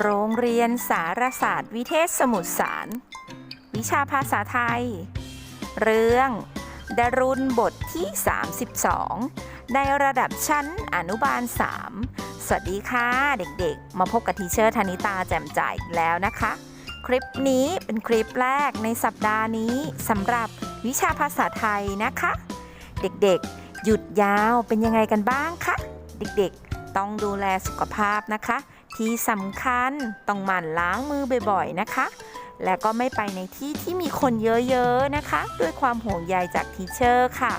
โรงเรียนสารศาสตร์ วิเทศสมุทรสาร วิชาภาษาไทย เรื่องดารุณบทที่ 32 ในระดับชั้นอนุบาล 3 สวัสดีค่ะเด็กๆ มาพบกับทีเชอร์ธนิตาแจ่มจ่ายอีกแล้วนะคะ คลิปนี้เป็นคลิปแรกในสัปดาห์นี้สำหรับวิชาภาษาไทยนะคะ เด็กๆ หยุดยาวเป็นยังไงกันบ้างคะ เด็กๆ ต้องดูแลสุขภาพนะคะ ที่สำคัญต้องหมั่นล้างมือบ่อยๆนะคะ และก็ไม่ไปในที่ที่มีคนเยอะๆนะคะ ด้วยความห่วงใยจากทีเชอร์ค่ะ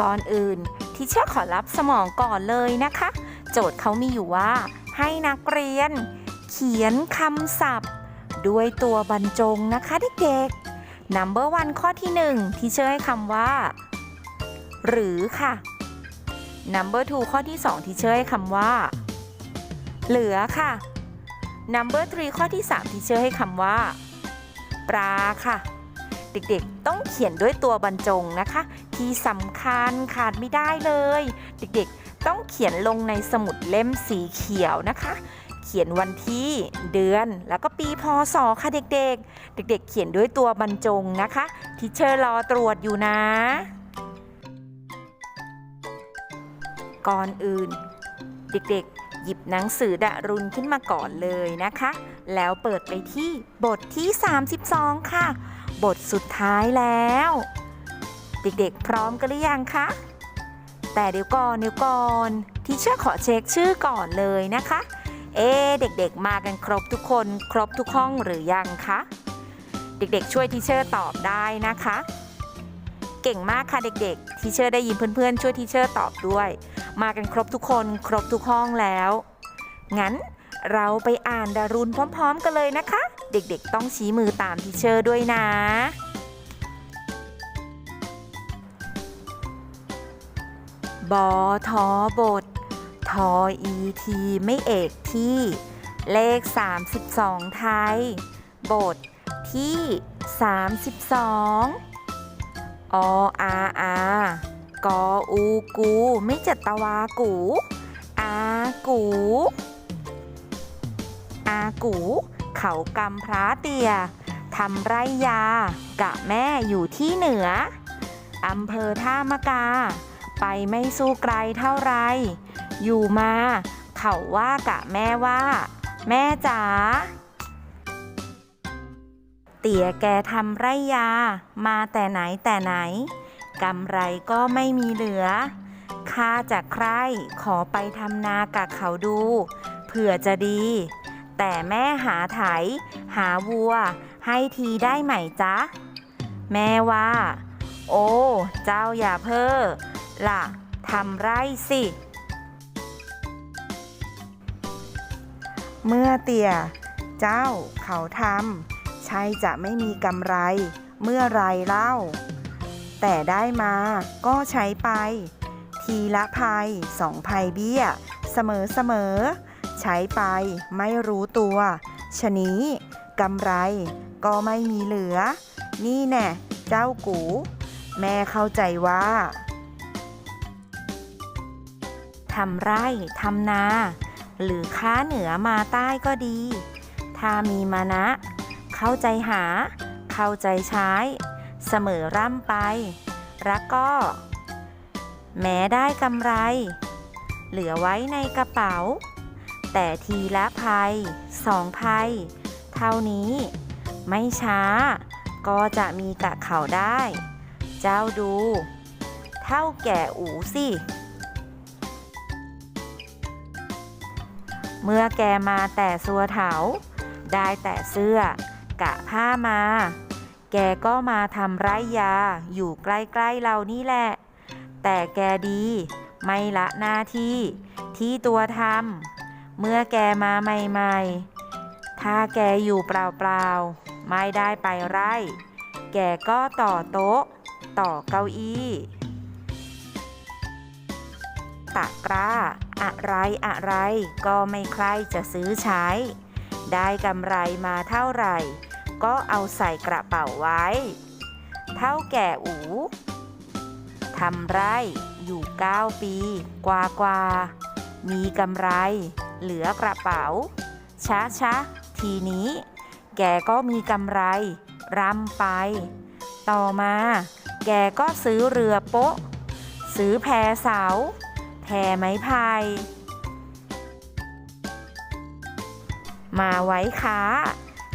ก่อนอื่นทีเชอร์ขอรับสมองก่อนเลยนะคะ โจทย์เขามีอยู่ว่า ให้นักเรียน เขียนคำศัพท์ ด้วยตัวบรรจงนะคะเด็กๆ number one ข้อที่1ที่เชื่อให้คำว่า หรือค่ะ number two ข้อที่ 2 ที่เชื่อให้คำว่า เหลือค่ะ number three ข้อที่ 3 ที่เชื่อให้คำว่า ปลาค่ะ เด็กๆต้องเขียนด้วยตัวบรรจงนะคะ ที่สำคัญขาดไม่ได้เลย เด็กๆต้องเขียนลงในสมุดเล่มสีเขียวนะคะเขียนวันที่เดือนแล้วก็ปีพศค่ะเด็กๆ เด็กๆ เขียนด้วยตัวบรรจงนะคะทิเชอร์รอตรวจอยู่นะ ก่อนอื่น เด็กๆ หยิบหนังสือดารุณขึ้นมาก่อนเลยนะคะ แล้วเปิดไปที่บทที่ 32 ค่ะ บทสุดท้ายแล้ว เด็กๆ พร้อมกันหรือยังคะแต่เดี๋ยวก่อนเดี๋ยวก่อนทีเชอร์ขอเช็คชื่อก่อนเลยนะคะ เอ๊เด็กๆ มากันครบทุกคน ครบทุกห้องหรือยังคะเด็กๆ ช่วยทีเชอร์ตอบได้นะคะ เก่งมากค่ะเด็กๆ ทีเชอร์ได้ยินเพื่อนๆ ช่วยทีเชอร์ตอบด้วย มากันครบทุกคนครบทุกห้องแล้ว งั้นเราไปอ่านดารุณพร้อม ๆ กันเลยนะคะ เด็กๆต้องชี้มือตามทีเชอร์ด้วยนะ บอทอบท ทออีทีไม่เอกที่ เลข 32 ไทย บทที่ 32 ออาอา กออูกู ไม่จัตวากู อากู อากู เขากำพระเตียทำไรยา กะแม่อยู่ที่เหนืออำเภอท่ามะกา ไปไม่สู้ไกลเท่าไร อยู่มา เขาว่ากะแม่ว่า แม่จ๋าเตี่ยแกทำไรยา มาแต่ไหนแต่ไหน กำไรก็ไม่มีเหลือข้าจากใครขอไปทำนากับเขาดู เผื่อจะดี แต่แม่หาไถ หาวัว ให้ทีได้ไหมจ๊ะ แม่ว่า โอ้ เจ้าอย่าเพ้อล่ะทำไรสิ เมื่อเตี่ย เจ้าเขาทำใช่จะไม่มีกำไร เมื่อไรเล่า แต่ได้มาก็ใช้ไป ทีละภัยสองภัยเบี้ย เสมอเสมอ ใช้ไปไม่รู้ตัวชะนี้กำไรก็ไม่มีเหลือ นี่แน่เจ้ากู แม่เข้าใจว่าทำไร่ทำนา หรือค้าเหนือมาใต้ก็ดี ถ้ามีมานะ เข้าใจหา เข้าใจใช้ เสมอร่ำไป รักก็ แม้ได้กำไร เหลือไว้ในกระเป๋า แต่ทีละภัยสองภัย เท่านี้ ไม่ช้า ก็จะมีกะเขาได้ เจ้าดู เท่าแก่อูสิ เมื่อแกมาแต่สัวเถา ได้แต่เสื้อกะผ้ามา แกก็มาทำไร่ยาอยู่ใกล้ๆเรานี่แหละ แต่แกดี ไม่ละหน้าที่ที่ตัวทำเมื่อแกมาใหม่ๆ ถ้าแกอยู่เปล่าๆ ไม่ได้ไปไร่ แกก็ต่อโต๊ะ ต่อเก้าอี้ตะกร้า อะไรอะไรก็ไม่ใครจะซื้อใช้ ได้กำไรมาเท่าไหร่ ก็เอาใส่กระเป๋าไว้ เท่าแก่อูทำไร่อยู่ 9 ปีกว่ากว่ามีกำไร เหลือกระเป๋า ช้าช้าทีนี้ แกก็มีกำไรรำไป ต่อมา แกก็ซื้อเรือโป๊ะ ซื้อแพเสา แพไม้พายมาไว้ค้า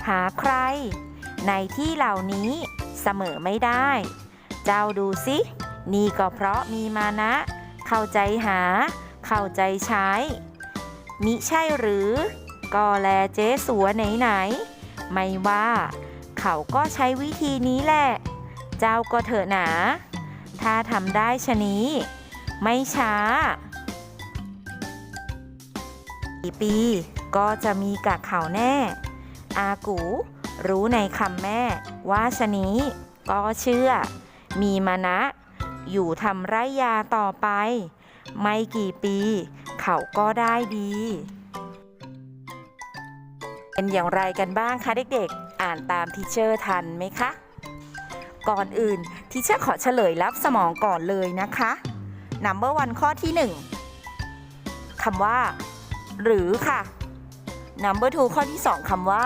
หาใคร ในที่เหล่านี้เสมอไม่ได้ เจ้าดูสินี่ก็เพราะมีมานะ เข้าใจหา เข้าใจใช้ มิใช่หรือ ก็แลเจ๊สัวไหนๆไม่ว่า เขาก็ใช้วิธีนี้แหละ เจ้าก็เถอะหนา ถ้าทำได้ชะนี้ ไม่ช้ากี่ปีก็จะมีกับเขาแน่ อากู รู้ในคำแม่ ว่าชะนี้ ก็เชื่อ มีมานะ อยู่ทำไร่ยาต่อไป ไม่กี่ปี เขาก็ได้ดี เป็นอย่างไรกันบ้างคะเด็กๆ อ่านตามทีเชอร์ทันไหมคะ ก่อนอื่นทีเชอร์ขอเฉลยรับสมองก่อนเลยนะคะ Number one ข้อที่ 1คำว่า หรือค่ะ Number two ข้อที่ 2คำว่า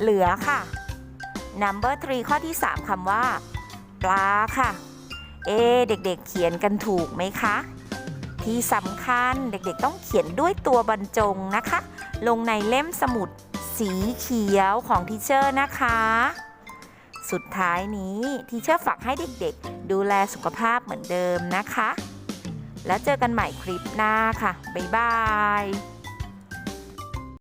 เหลือค่ะ Number three ข้อที่ 3คำว่า ปลาค่ะ เอ เด็กๆ เขียนกันถูกไหมคะ ที่สำคัญเด็กๆต้องเขียนด้วยตัวบรรจงนะคะ ลงในเล่มสมุดสีเขียวของทีเชอร์นะคะ สุดท้ายนี้ทีเชอร์ฝากให้เด็กๆ ดูแลสุขภาพเหมือนเดิมนะคะ แล้วเจอกันใหม่คลิปหน้าค่ะ บ๊ายบาย